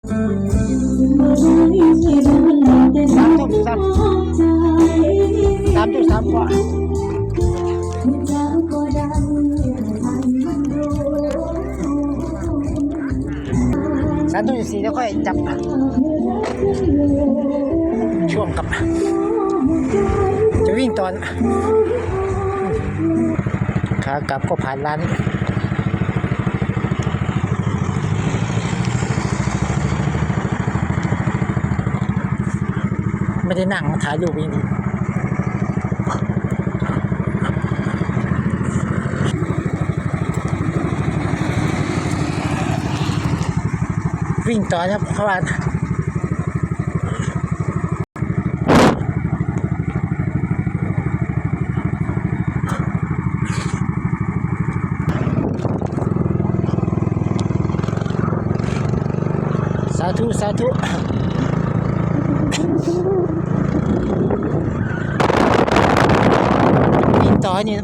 สามทุ่มสามสามทุ่มสามกว่าสามทุ่มสิบสี่แล้วค่อยจับช่วงกลับ จะวิ่งตอนขากลับก็ผ่านร้าน ไม่ได้นั่งถ่ายรูปเองวิ่งต่อนะครับเพราะว่าสาธุสาธุ อีกต่อนี่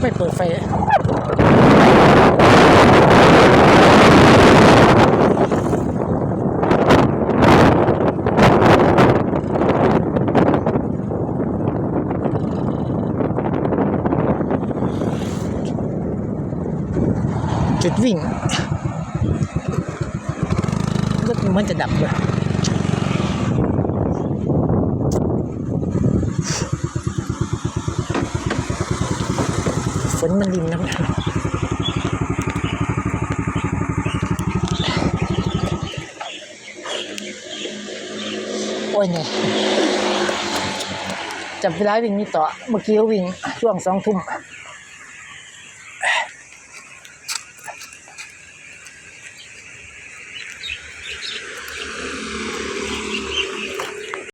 ไม่เปิดไฟ จุดวิ่งรถมันจะดับเลยฝนมันริมน้ำโอ้ยเนี่ยจับเวลาวิ่งนี่ต่อ เมื่อกี้ก็วิ่งช่วงสองทุ่ม